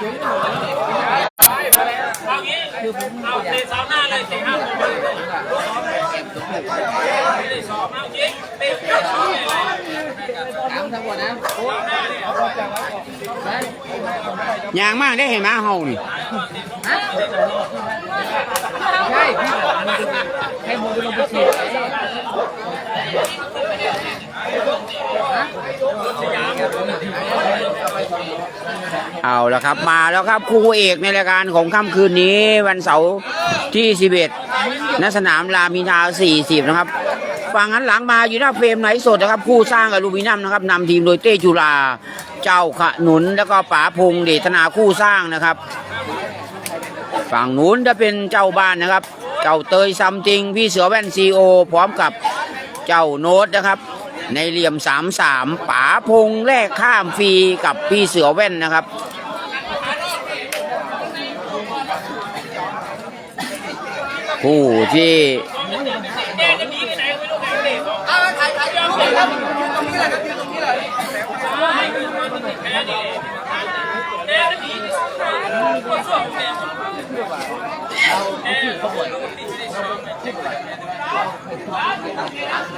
เอางี้เอาเตะสามหน้าเลยเตะห้าคนเลยเตะสองเอาจริงเตะสองเลยยางมากได้เห็นไหมเฮานี่ใช่พี่ให้โมเป็นลมไปฉีด เอาละครับมาแล้วครับคู่เอกในรายการของค่ำคืนนี้ วันเสาร์ที่ 11ณสนามรามินทรา40 นะครับฝั่งหันหลังมาอยู่หน้าเฟรมไหนสดนะครับ คู่สร้างอลูมิเนียมนะครับนำทีมโดยเต้จุฬาเจ้าขนุนแล้วก็ป๋าพงษ์เดชนาคู่สร้างนะครับ ฝั่งนู้นจะเป็นเจ้าบ้านนะครับ เจ้าเตยซัมติง พี่เสือแว่นซีโอพร้อมกับเจ้าโน้ตนะครับ ในเหลี่ยม3-3ป๋าพงแลกข้ามฟรีกับพี่เสือแว่นนะครับผู้ที่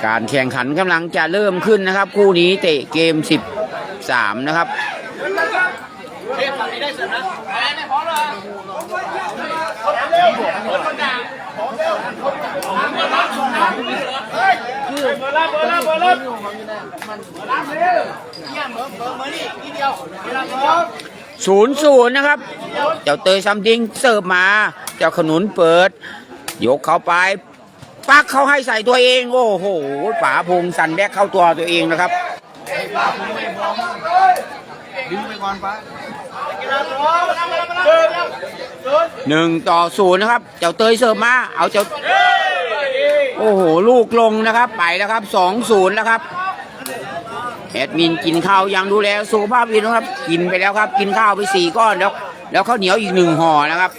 การแข่งขันกำลังจะเริ่มขึ้นนะครับ คู่นี้เตะเกม 13 นะครับศูนย์ศูนย์นะครับ เจ้าเตยซัมติงเสิร์ฟมา เจ้าขนุนเปิด ยกเข้าไป ปักเขาให้ใส่ตัวเอง โอ้โหป๋าพงสันแบกเข้าตัวตัวเองนะครับหนึ่งต่อศูนย์นะครับ เจ้าเตยเสิร์ฟมาเอาเจ้าโอ้โหลูกลงนะครับ ไปแล้วครับสองศูนย์แล้วครับแอดมินกินข้าวยังดูแลสุขภาพดีนะครับ กินไปแล้วครับ กินข้าวไปสี่ก้อนแล้ว แล้วข้าวเหนียวอีกหนึ่งห่อนะครับ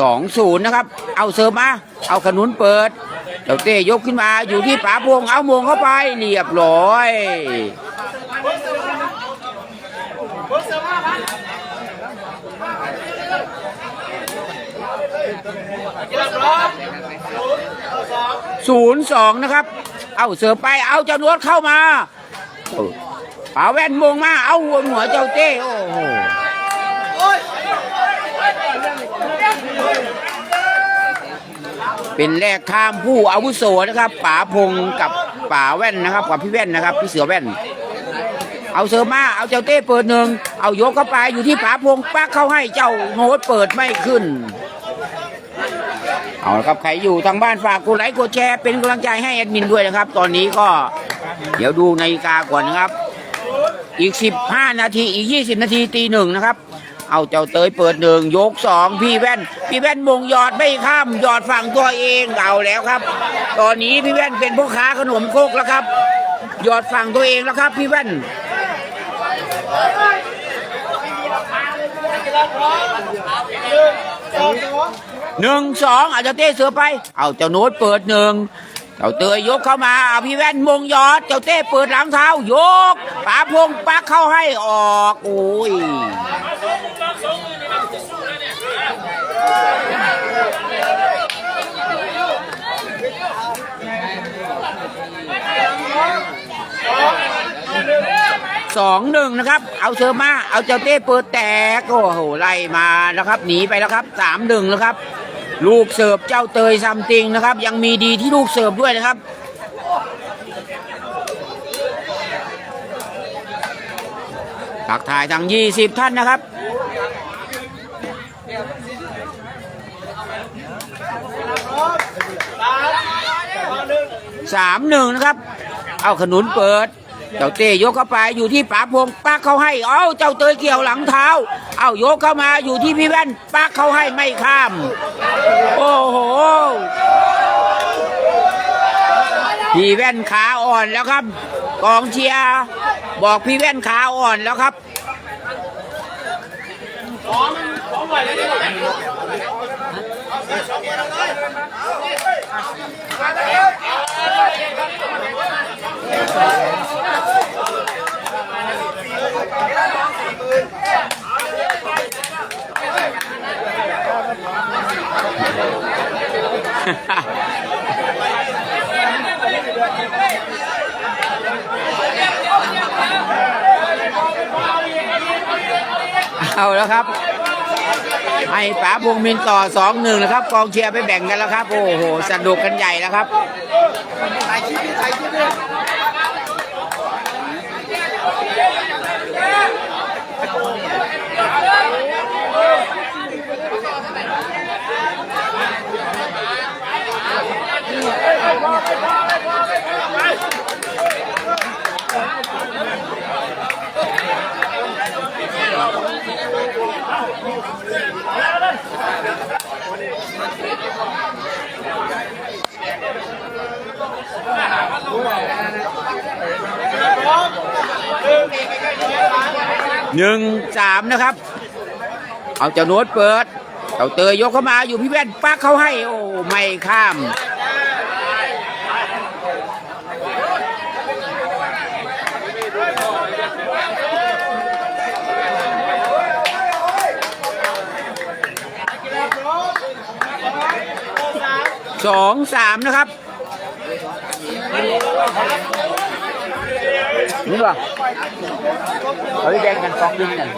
สองศูนย์นะครับ เอาเสิร์ฟมาเอาขนุนเปิดเจ้าเต้ยกขึ้นมาอยู่ที่ป๋าพวงเอามงเข้าไปเรียบร้อยศูนย์สองนะครับ เอาเสิร์ฟไป เอาเจ้านวดเข้ามาป๋าแว่นมงมา เอาหัวหัวเจ้าเต้ โอ้โห เป็นแรกข้ามผู้อาวุโสนะครับป๋าพงกับป๋าแว่นนะครับกับพี่แว่นนะครับพี่เสือแว่น เอาเสือมาเอาเจ้าเต้เปิดหนึ่งเอายกเข้าไปอยู่ที่ป๋าพงปักเข้าให้เจ้าโน้ตเปิดไม่ขึ้น เอาละครับใครอยู่ทางบ้านฝากกดไลค์กดแชร์เป็นกำลังใจให้แอดมินด้วยนะครับ ตอนนี้ก็เดี๋ยวดูนาฬิกาก่อนนะครับ อีก 15 นาทีอีก 20 นาทีตีหนึ่งนะครับ เอาเจ้าเตยเปิดหนึ่งยกสองพี่แว่น พี่แว่นมงหยอดไม่ข้ามหยอดฝั่งตัวเองเอาแล้วครับ ตอนนี้พี่แว่นเป็นพ่อค้าขนมโคกแล้วครับ หยอดฝั่งตัวเองแล้วครับ พี่แว่นหนึ่งสองอาเจ้าเต้เสือไป เอาเจ้าโน้ตเปิดหนึ่ง เจ้าเตยยกเข้ามาเอาพี่แว่นมงยอด เจ้าเต้เปิดหลังเท้ายกป๋าพงปักเข้าให้ออกโอ้ยสองหนึ่งนะครับ เอาเชอร์มา เอาเจ้าเต้เปิดแตก โอ้โห ไล่มาแล้วครับ หนีไปแล้วครับสามหนึ่งแล้วครับ ลูกเสิร์ฟเจ้าเตยซัมติงนะครับ ยังมีดีที่ลูกเสิร์ฟด้วยนะครับตักถ่ายทั้ง 20 ท่านนะครับ สามหนึ่งนะครับ เอาขนุนเปิด เจ้าเต้ยกเข้าไปอยู่ที่ป๋าพงปักเขาให้ เอ้าเจ้าเตยเกี่ยวหลังเท้า เอ้ายกเข้ามาอยู่ที่พี่แว่นปักเขาให้ไม่ข้าม โอ้โหพี่แว่นขาอ่อนแล้วครับ กองเชียร์บอกพี่แว่นขาอ่อนแล้วครับ เอาแล้วครับ ให้ป๋าพงมินต่อสองหนึ่งนะครับ กองเชียร์ไปแบ่งกันแล้วครับ โอ้โหสนุกกันใหญ่แล้วครับ หนึ่งสามนะครับ เอาเจ้าโน้ตเปิดเอาเตยยกเข้ามาอยู่พี่แว่นปักเขาให้ โอ้ ไม่ข้าม สองสามนะครับนี่ป่ะเขาแบ่งกันสองดึงกัน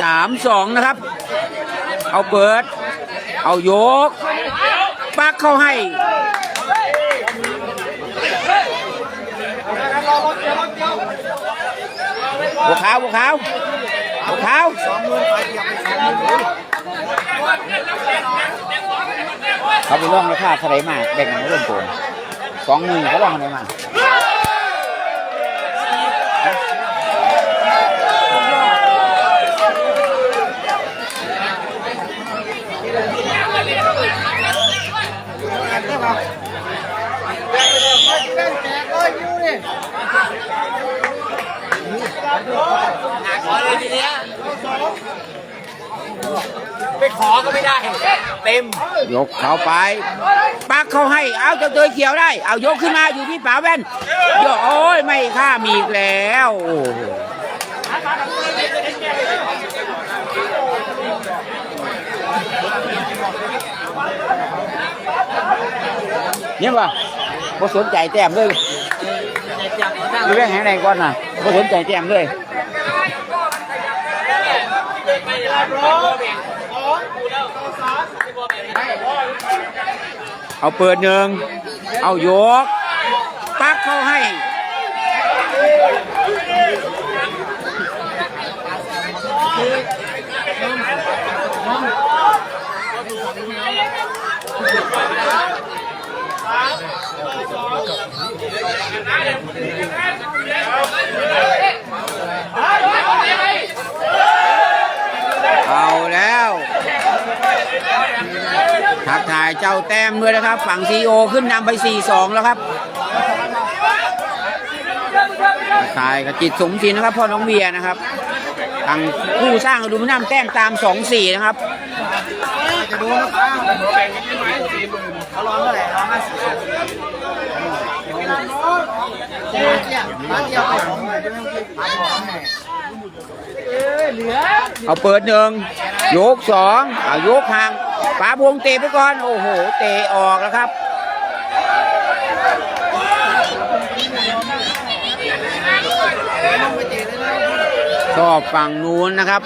สามสองนะครับ เอาเปิด เอายก ปักเข้าให้ บัวขาวบัวขาวบัวขาวเขาไปล่องราคาเท่าไหรมาแบ่งกันเริ่มโกงสองหมื่นเขาล่องเท่าไหรมา อยกเข้าไป ปักเขาให้ เอาเจ้าเตยเขียวได้ เอายกขึ้นมาอยู่ที่ป๋าแว่นโยกโอ้ยไม่ข้ามอีกแล้วโอ้โหเนี่ยป่ะบ่สนใจแต้มเลยดูแรงแข็งแรงก่อนน่ะบ่สนใจแต้มเลย เอาเปิดหนึ่งเอายก ปักเข้าให้เอาแล้ว ทักทายเจ้าแต้มด้วยนะครับ ฝั่งซีโอขึ้นนำไป 4-2 แล้วครับทักทายกับจิตสมศิลนะครับพ่อน้องเบียนะครับทางผู้สร้างอดูมินัมแต้มตาม 2-4 นะครับจะดูนะครับเขาร้องเท่าไหร่ร้องห้าสิบบ้านเดียวบ้านเดียวไหมื่นจะไม่ต้องคิดบ้าสองหมื่นเอ้ยเหลือเอาเปิดหนึ่งยกสองเอายกห่าง ปาพวงเตะไปก่อน โอ้โห เตะออกแล้วครับชอบฝั่งนู้นนะครับ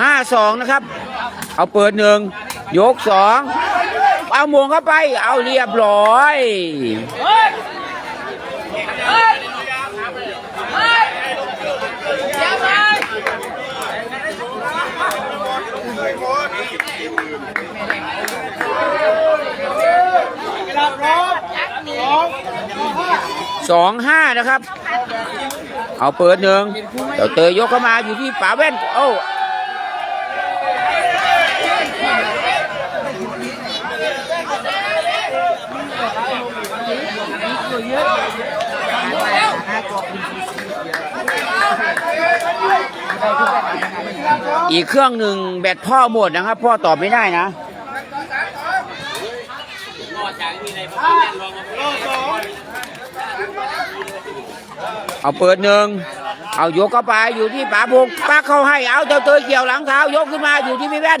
ห้าสองนะครับ เอาเปิดหนึ่ง ยกสองเอาหมวงเข้าไป เอาเรียบร้อยสองห้านะครับ เอาเปิดหนึ่งเดี๋ยวเตยยกเข้ามาอยู่ที่ป๋าแว่น โอ้ อีกเครื่องหนึ่งแบตพ่อหมดนะครับ พ่อตอบไม่ได้นะเอาเปิดหนึ่งเอายกเข้าไปอยู่ที่ป๋าพงปักเข้าให้เอาเจ้าเตยเกี่ยวหลังเท้ายกขึ้นมาอยู่ที่พี่แว่น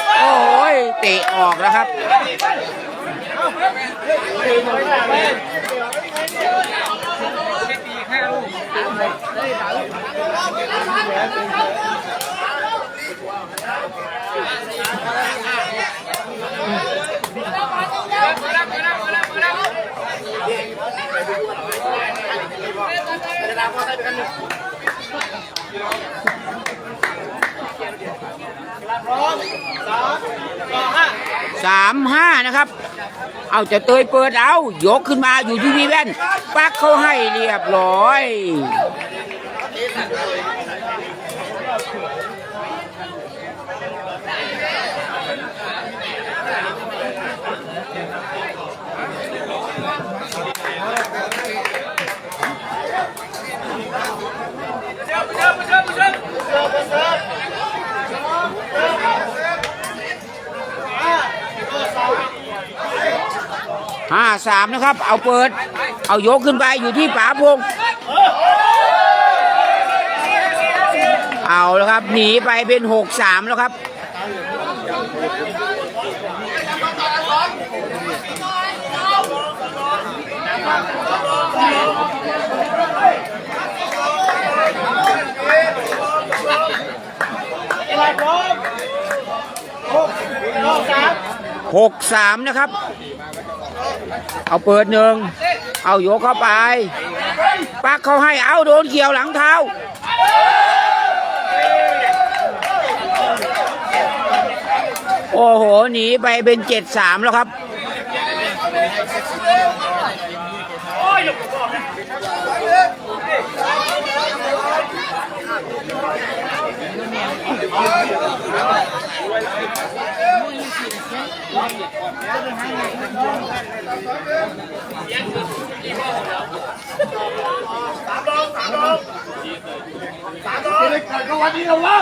โอ้ยเตะออกแล้วครับ สามห้านะครับ เอาจะเตยเปิดเอายกขึ้นมาอยู่ที่พี่แว่นปักเขาให้เรียบร้อย ห้าสามนะครับ เอาเปิด เอายกขึ้นไปอยู่ที่ป๋าพงเอาแล้วครับหนีไปเป็นหกสามแล้วครับหกสามนะครับ เอาเปิดหนึ่งเอาโยกเข้าไป ปักเขาให้เอาโดนเกี่ยวหลังเท้า โอ้โห หนีไปเป็นเจ็ดสามแล้วครับ จะได้เกิดกับวันนี้แล้ววะ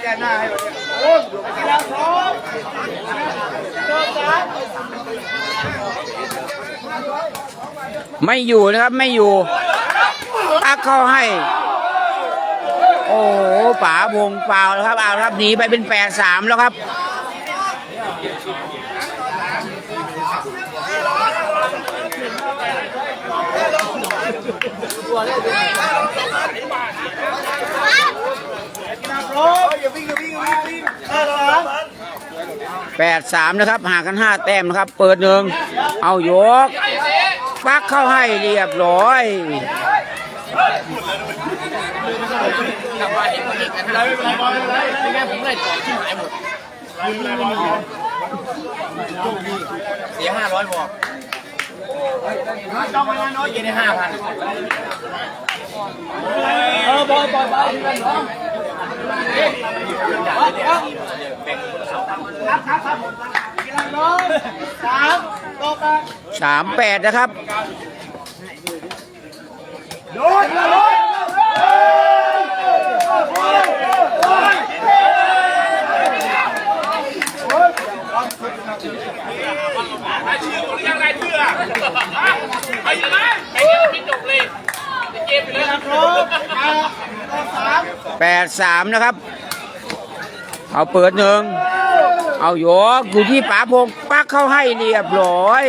แกหน้าให้วันนี้โอ้ยเวลาพร้อมรอบสามไม่อยู่นะครับไม่อยู่ปักเข้าให้ โอ้ป๋าพงเปล่าแล้วครับเอาครับหนีไปเป็นแปดสามแล้วครับ พร้อมอย่าวิ่งอย่าวิ่งอย่าวิ่งวิ่งห้าสาม แปดสามนะครับห่างกันห้าแต้มนะครับ เปิดหนึ่งเอายก ปักเข้าให้เรียบร้อยเสียห้าร้อยบอกจองเวลาน้อยเย็นได้ห้าพันเออบอยบอย บอยครับครับครับกีฬาน้องสามต่อไปสามแปดนะครับโดนโดน ยังไงเพื่อไปยังไงไปยังไม่จบเลยเกมไปเลยครับ พร้อมห้าต่อสาม แปด สามนะครับ เอาเปิดหนึ่งเอาโยกอยู่ที่ป๋าพงปักเข้าให้เรียบร้อย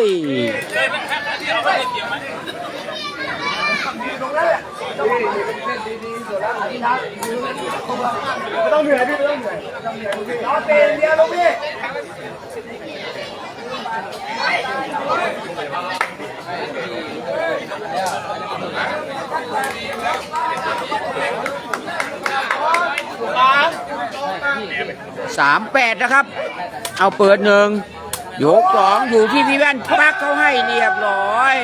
ไม่ต้องเหนื่อยพี่ไม่ต้องเหนื่อยต้องเหนื่อยรอเปลี่ยนเดียวลูกพี่ สามแปดนะครับ เอาเปิดหนึ่งยกสองอยู่ที่พี่แว่นปักเขาให้เรียบร้อย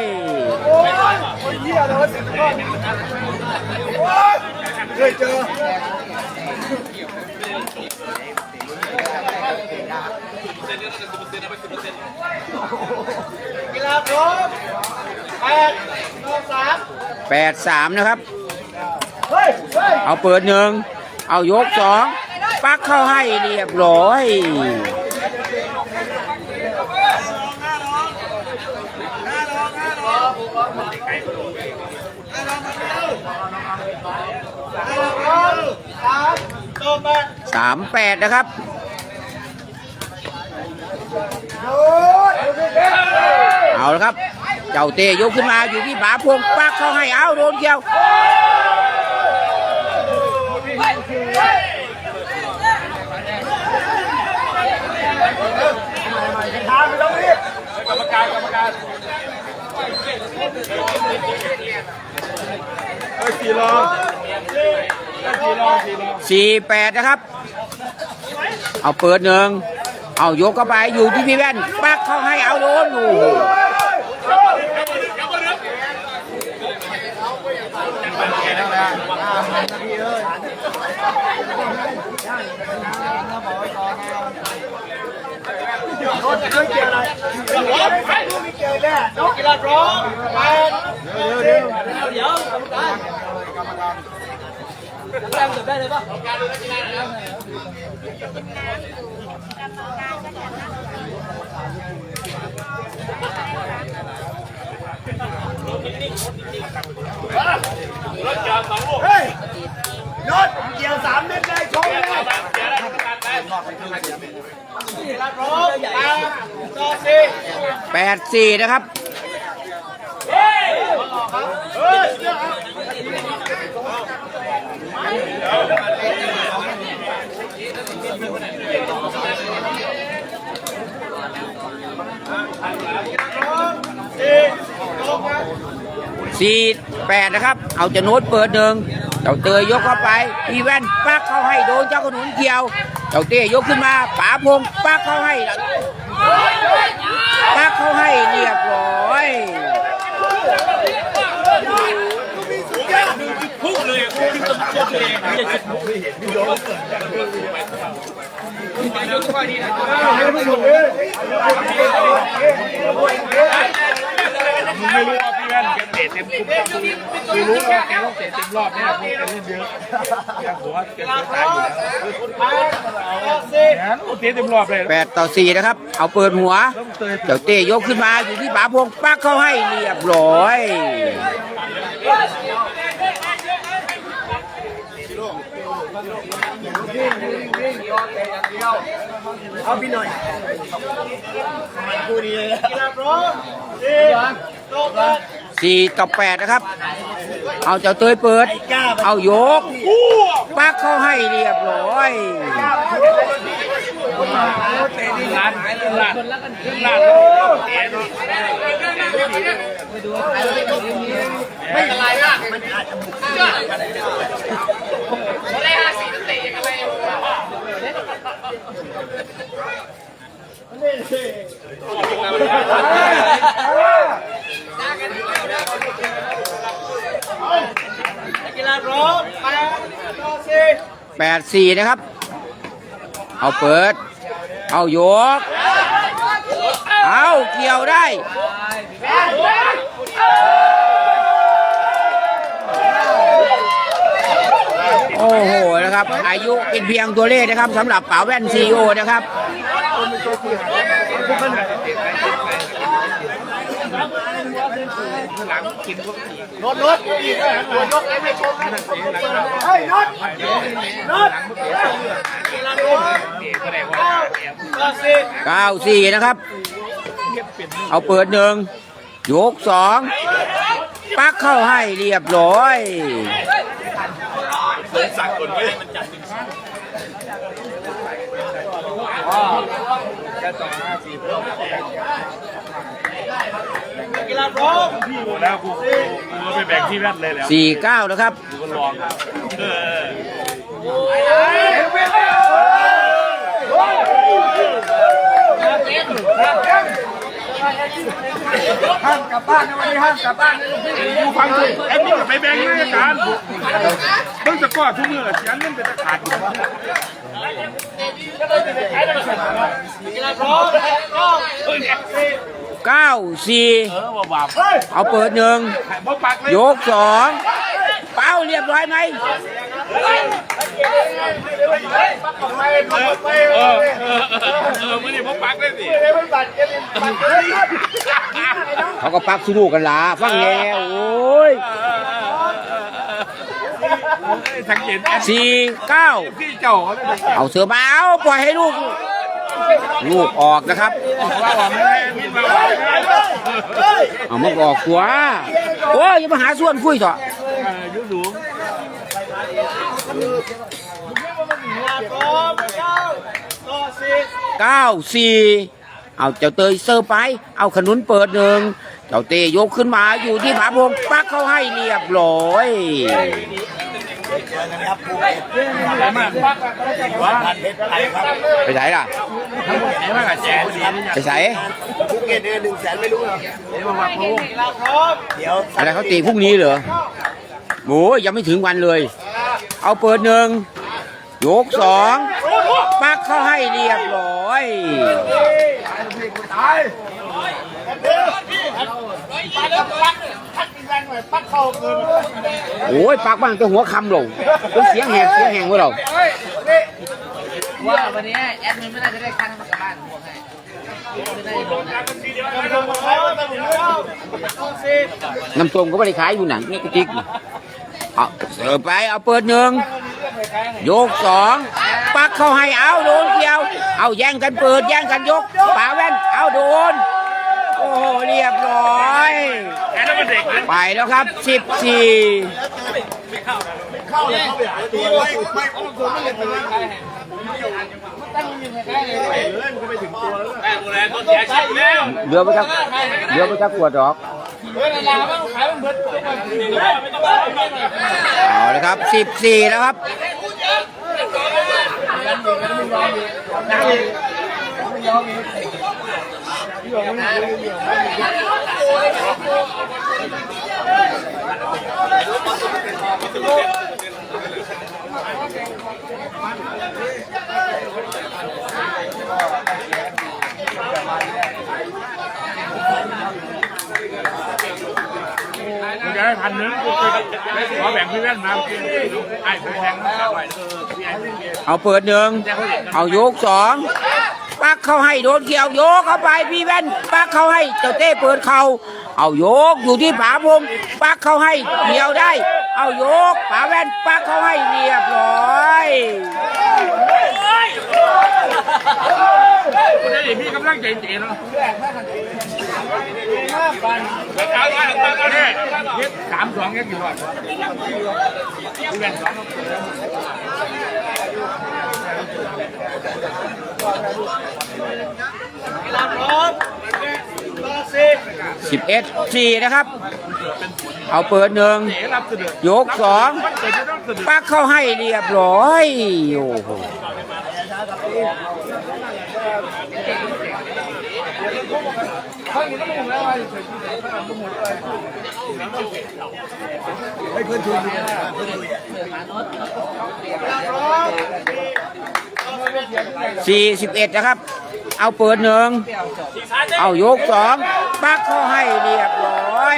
เคยเจอกีฬาพร้อมแปดสองสามแปดสามนะครับเฮ้ยเฮ้ยเอาเปิดหนึ่ง เอายกสองปักเข้าให้เรียบร้อยสามแปดนะครับโอ้ยดูดิเด้เอาละครับ เจ้าเตยกขึ้นมาอยู่ที่บาพวงปักเข้าให้เอาโดนเกี่ยว ทางไปตรงนี้ กรรมการกรรมการเฮ้ยสี่รองสี่รองสี่รองสี่แปดนะครับ เอาเปิดหนึ่งเอายกเข้าไปอยู่ที่พี่แว่นปักเข้าให้เอาโดนโอ้โหรถเคยเจออะไรรถไม่เจอแน่นกกีฬาพร้อมแปดเดี๋ยวเดี๋ยวเดี๋ยวกรรมการกรรมการแต้มจบได้เลยป่ะรถจอดเฮ้ยรถเกี่ยวสามเม็ดเลยชงเลยเสีย แปดสี่นะครับสี่แปดนะครับ เอาจะโน้ตเปิดหนึ่งเจ้าเตยยกเข้าไปพี่แว่นปักเข้าให้โดนเจ้าขนุนเกี่ยว เจ้าเต้ยกขึ้นมาป๋าพงปักเขาให้ปักเขาให้เรียบร้อยพุ่งเลยพุ่งตรงตัวเองไม่ใช่จุดมึงไม่รู้ว่าพี่แว่น แกเตะเต็มคุกคือรู้ว่าแกต้องเตะเต็มรอบเนี่ยเพราะแกเล่นเยอะแกหัวแกเสียตายอยู่แล้วงั้นเตะเต็มรอบเลยแปดต่อสี่นะครับ เอาเปิดหัวเจ้าเต้ยกขึ้นมาอยู่ที่ป๋าพงปักเข้าให้เรียบร้อยเอาพี่หน่อยกูดีเลยกีฬาพร้อมสี่ตบมา สี่ต่อแปดนะครับ เอาเจ้าเตยเปิด เอายกปักเข้าให้เรียบร้อยเตะดีร้านหายเลยล่ะขึ้นร้านเตะไม่เป็นไรนะมันอาจจะ กีฬาร้อมแปดต่อสี่แปดสี่นะครับ เอาเปิด เอาโยก เอาเกี่ยวได้โอ้โหนะครับ อายุเป็นเพียงตัวเลขนะครับสำหรับป๋าแว่นซีโอนะครับ รถรถอีกหัวยกไม่ชมเฮ้ยรถรถกีฬาพร้อมเก้าต่อสี่เก้าสี่นะครับ เอาเปิดหนึ่งยกสองปักเข้าให้เรียบร้อยสั่งคนไว้มันจ พร้อมโอ้แล้วกูกูกูไปแบ่งที่แว่นเลยแล้วสี่เก้านะครับ กูก็ลองเออห้ามกลับบ้านนะวันนี้ห้ามกลับบ้านนะลูกพี่กูฟังกูไอ้นี่ไปแบ่งเลยการเพิ่งจะก้อทุกมือเสียงเงินเป็นตะขาดอยู่กีฬาพร้อมพร้อม เก้าสี่เออว่าบาปเอาเปิดหนึ่งบ่ปักเลยยกสองเป้าเรียบร้อยไหมเออเออเออเออไม่ได้บ่ปักเลยสิเขาก็ปักสู้ลูกกันละฟังแล้วโอ้ยสังเกตแอนสี่เก้าพี่เจ้าเขาได้เอาเสือมาเอาปล่อยให้ลูก ลูกออกนะครับเอามันก็ออกตัวโอ้ยอย่ามาหาส่วนคุยเถอะยุ่สูงกีฬาพร้อมเก้าต่อสิบเก้าสี่เอาเจ้าเตยเซอร์ไป เอาขนุนเปิดหนึ่ง เจ้าเตยยกขึ้นมาอยู่ที่ผาพงปักเข้าให้เรียบร้อย มากว่าไปไหนล่ะไอ้มากกับแจ๊ดีนี่ไปไหนภูเก็ตเนี่ยหนึ่งแสนไม่รู้เหรอไอ้มามาพงกีฬาพร้อมเดี๋ยวอะไรเขาตีพรุ่งนี้เหรอโอ้ยยังไม่ถึงวันเลย เอาเปิดหนึ่งยกสอง ปักเข้าให้เรียบร้อยโอ้ยปากบ้างจะหัวคำลงเป็นเสียงแหบเสียงแหงไว้เราว่าวันนี้แอดมินไม่น่าจะได้ค่าน้ำมันกลับบ้านผมบอกให้จะได้โดนนะกีฬาพร้อมต่อสิบน้ำส้มก็ไม่ได้ขายอยู่หนังนี่กระติกนี่ เอาเสิร์ฟไปเอาเปิดหนึ่งยกสองปักเข้าให้เอาโดนเกี่ยว เอาแย่งกันเปิดแย่งกันยกป่าแว่นเอาโดน โอ้โหเรียบร้อยไอ้นั่นมันเด็กนะไปแล้วครับสิบสี่แม่กูแลก็เสียชีวิตแล้วเรือไปจักเรือไปจักขวดดอก เอาลยครับสิบสี่แล้วครับ กูจะได้พันนึงกูขอแบ่งพี่แว่นมาไอ้ผมแทงมาหน่อยเออพี่ไอ้เอาเปิดหนึ่งเอายกสองปักเข้าให้โดนเกี่ยวโยกเข้าไปพี่แว่นปักเข้าให้เจ้าเต้เปิดเข่าเอาโยกอยู่ที่ผาพงปักเข้าให้เดียวได้ เอาโยกผาแว่นปักเข้าให้เรียบร้อยกูได้พี่กำลังใจเจ๋เนาะ เอาเอาเอาเนี่ยยึดสามสองแค่กี่วันพี่แว่นสองกีฬาพร้อมต่อสิบสิบเอ็ดสี่นะครับ เอาเปิดหนึ่งยกสองปักเข้าให้เรียบร้อย โอ้โห ให้เพื่อนทุนเนี่ยเพื่อนทุนเนี่ยสี่สิบเอ็ดนะครับ เอาเปิดหนึ่งเอายกสองปักเข้าให้เรียบร้อย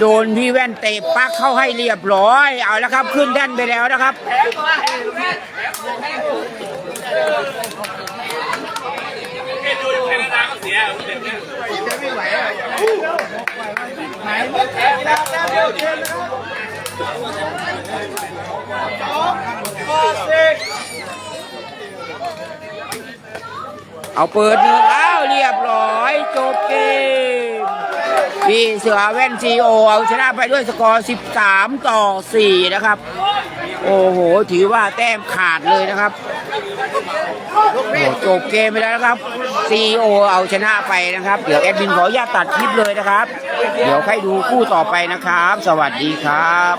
โดนพี่แว่นเตะปักเข้าให้เรียบร้อย เอาแล้วครับขึ้นแท่นไปแล้วนะครับ เอาเปิดหนึ่งเอ้าเรียบร้อย จบเกม พี่เสือแว่นซีโอเอาชนะไปด้วยสกอร์ 13 ต่อ 4 นะครับ โอ้โห ถือว่าแต้มขาดเลยนะครับโอ้จบเกมไปแล้วนะครับซีโอเอาชนะไปนะครับ เดี๋ยวแอดมินขออนุญาตตัดคลิปเลยนะครับ เดี๋ยวใครดูคู่ต่อไปนะครับ สวัสดีครับ